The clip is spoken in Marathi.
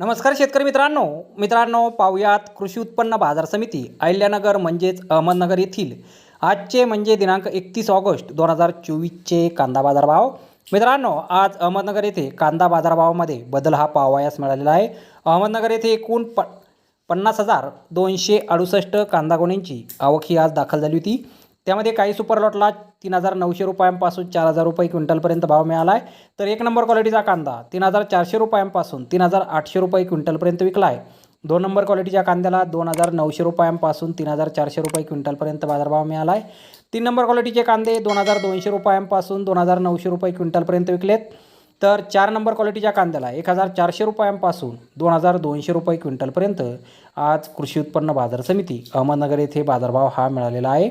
नमस्कार शेतकरी मित्रांनो. मित्रांनो पाहुयात कृषी उत्पन्न बाजार समिती अहिल्यानगर म्हणजेच अहमदनगर येथील. आजचे म्हणजे दिनांक एकतीस ऑगस्ट दोन हजार चोवीसचे कांदा बाजारभाव. मित्रांनो आज अहमदनगर येथे कांदा बाजारभावामध्ये बदल हा पाहावयास मिळालेला आहे. अहमदनगर येथे एकूण प पन्नास हजार दोनशे अडुसष्ट कांदा गोण्यांची आवक ही आज दाखल झाली होती. त्यामध्ये काही सुपर लॉटला तीन हजार नऊशे रुपयांपासून चार हजार रुपये क्विंटलपर्यंत भाव मिळाला आहे तर एक नंबर क्वालिटीचा कांदा तीन हजार चारशे रुपयांपासून तीन हजार आठशे रुपये क्विंटलपर्यंत विकला आहे दोन नंबर क्वालिटीच्या कांद्याला दोन हजार नऊशे रुपयांपासून तीन हजार चारशे रुपये क्विंटलपर्यंत बाजारभाव मिळाला आहे तीन नंबर क्वालिटीचे कांदे दोन हजार दोनशे रुपयांपासून दोन हजार नऊशे रुपये क्विंटलपर्यंत विकलेत. तर चार नंबर क्वालिटीच्या कांद्याला एक हजार चारशे रुपयांपासून दोन हजार दोनशे रुपये क्विंटलपर्यंत आज कृषी उत्पन्न बाजार समिती अहमदनगर येथे बाजारभाव हा मिळालेला आहे.